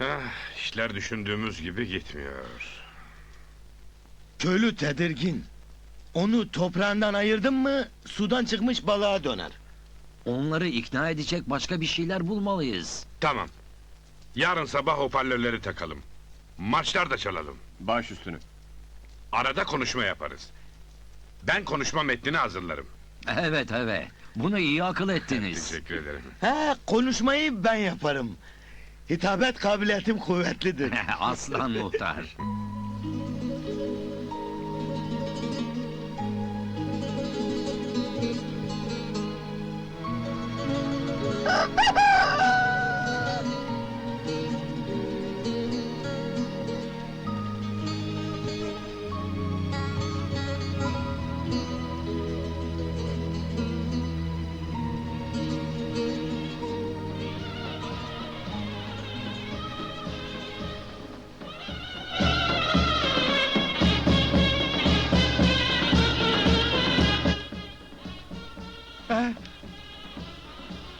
Ah, işler düşündüğümüz gibi gitmiyor. Köylü tedirgin. Onu toprağından ayırdın mı sudan çıkmış balığa döner. Onları ikna edecek başka bir şeyler bulmalıyız. Tamam. Yarın sabah hoparlörleri takalım. Marşlar da çalalım. Baş üstüne. Arada konuşma yaparız. Ben konuşma metnini hazırlarım. Evet evet. Bunu iyi akıl ettiniz. Teşekkür ederim. He konuşmayı ben yaparım. Hitabet kabiliyetim kuvvetlidir. Aslan muhtar.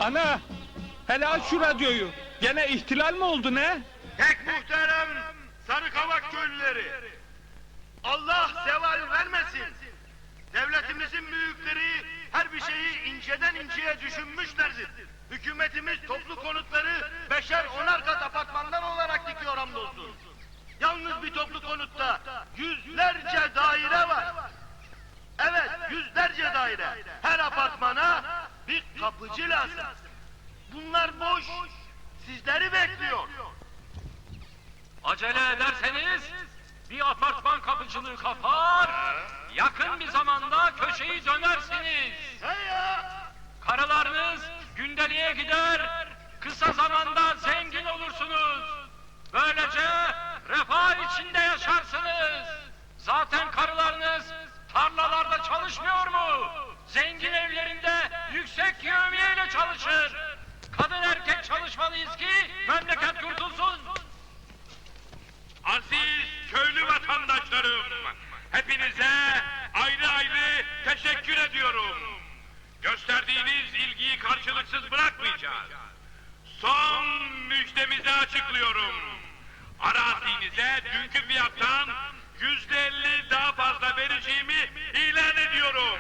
Ana! Hele aç şu radyoyu. Gene ihtilal mi oldu ne? Pek muhterem Sarıkavak köylüleri. Allah zeval vermesin. Devletimizin büyükleri her bir şeyi inceden inceye düşünmüşlerdir. Hükümetimiz toplu konutları beşer onar kat apartmanlar olarak dikiyor hamdolsun. Yalnız bir toplu konutta yüzlerce daire var. Evet yüzlerce daire. Her apartmana bir kapıcı lazım. Bunlar boş. Sizleri bekliyor. Acele ederseniz bir apartman kapıcılığı kapar, yakın bir zamanda köşeyi dönersiniz. Karılarınız gündeliğe gider, kısa zamanda zengin olursunuz. Böylece refah içinde yaşarsınız. Zaten karılarınız tarlalarda çalışmıyor mu? Zengin evlerinde yüksek yevmiyeyle çalışır. Kadın erkek çalışmalıyız ki memleket kurtulsun. Aziz köylü vatandaşlarım, hepinize ayrı ayrı teşekkür ediyorum. Gösterdiğiniz ilgiyi karşılıksız bırakmayacağız. Son müjdemizi açıklıyorum. Arazinize dünkü fiyattan yüzde elli daha fazla vereceğimi ilan ediyorum.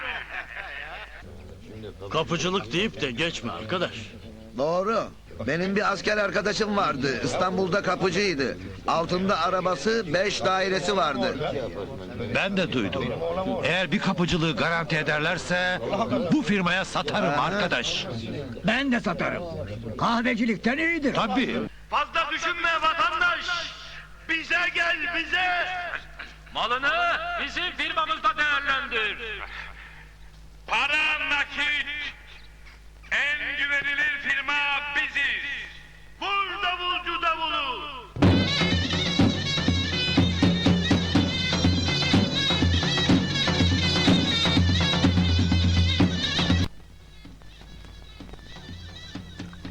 Kapıcılık deyip de geçme arkadaş. Doğru. Benim bir asker arkadaşım vardı. İstanbul'da kapıcıydı. Altında arabası, beş dairesi vardı. Ben de duydum. Eğer bir kapıcılığı garanti ederlerse bu firmaya satarım arkadaş. Ben de satarım. Kahvecilikten iyidir. Tabii. Fazla düşünme vatandaş. Bize gel bize. Malını bizim firmamızda değerlendir.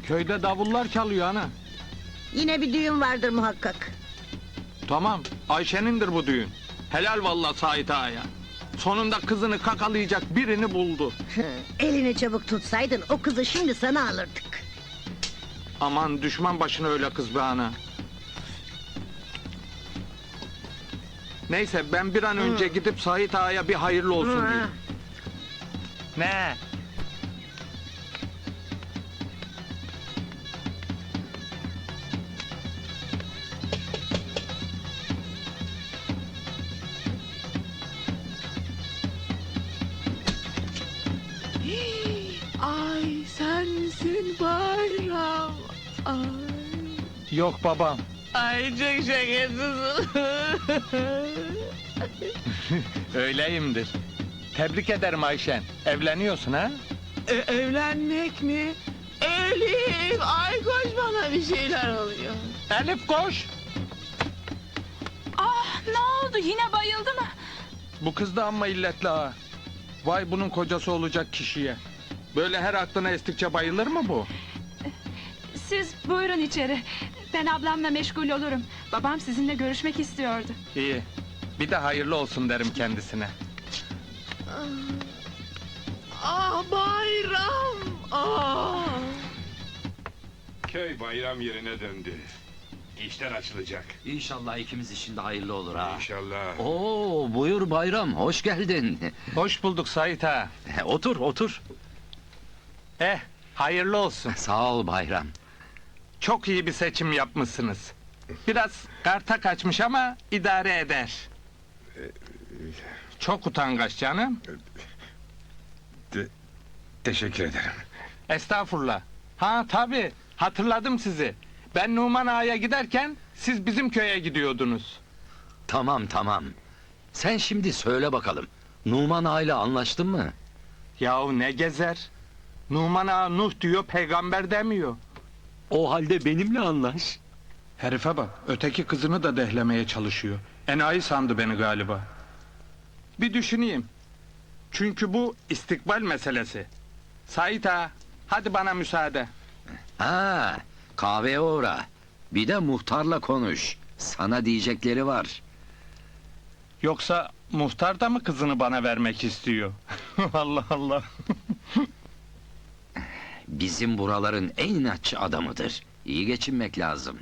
Köyde davullar çalıyor ana. Yine bir düğün vardır muhakkak. Tamam, Ayşe'nindir bu düğün. Helal vallahi Sait Ağa'ya. Sonunda kızını kakalayacak birini buldu. Elini çabuk tutsaydın o kızı şimdi sana alırdık. Aman düşman başına öyle kız be ana. Neyse ben bir an önce gidip Sait Ağa'ya bir hayırlı olsun diyeyim. Ne? Ay sensin bayram. Ay. Yok babam. Ay çok şakasız. Öyleyimdir. Tebrik ederim Ayşen. Evleniyorsun ha? E, evlenmek mi? Elif, ay koş bana bir şeyler oluyor. Elif koş. Ah ne oldu yine bayıldı mı? Bu kız da amma illetli ha. Vay bunun kocası olacak kişiye. Böyle her aklına estikçe bayılır mı bu? Siz buyurun içeri. Ben ablamla meşgul olurum. Babam sizinle görüşmek istiyordu. İyi. Bir de hayırlı olsun derim kendisine. Ah bayram. Ah. Köy bayram yerine döndü. İşler açılacak. İnşallah ikimiz için de hayırlı olur ha. İnşallah. Oo buyur bayram hoş geldin. Hoş bulduk Sait ağa. otur otur. Eh, hayırlı olsun. Sağ ol bayram. Çok iyi bir seçim yapmışsınız. Biraz karta kaçmış ama idare eder. Çok utangaç canım. Teşekkür ederim. Estağfurullah. Ha tabii, hatırladım sizi. Ben Numan Ağa'ya giderken siz bizim köye gidiyordunuz. Tamam tamam. Sen şimdi söyle bakalım. Numan Ağa ile anlaştın mı? Yahu ne gezer? Numan Ağa Nuh diyor, peygamber demiyor. O halde benimle anlaş. Herife bak, öteki kızını da dehlemeye çalışıyor. Enayi sandı beni galiba. Bir düşüneyim. Çünkü bu istikbal meselesi. Sait ağa, hadi bana müsaade. Ha, kahveye uğra. Bir de muhtarla konuş. Sana diyecekleri var. Yoksa muhtar da mı kızını bana vermek istiyor? Allah Allah. Bizim buraların en inatçı adamıdır. İyi geçinmek lazım.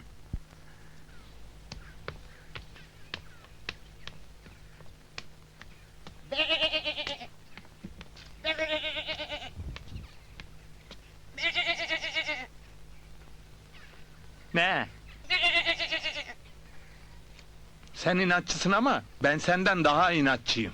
Ne? Sen inatçısın ama ben senden daha inatçıyım.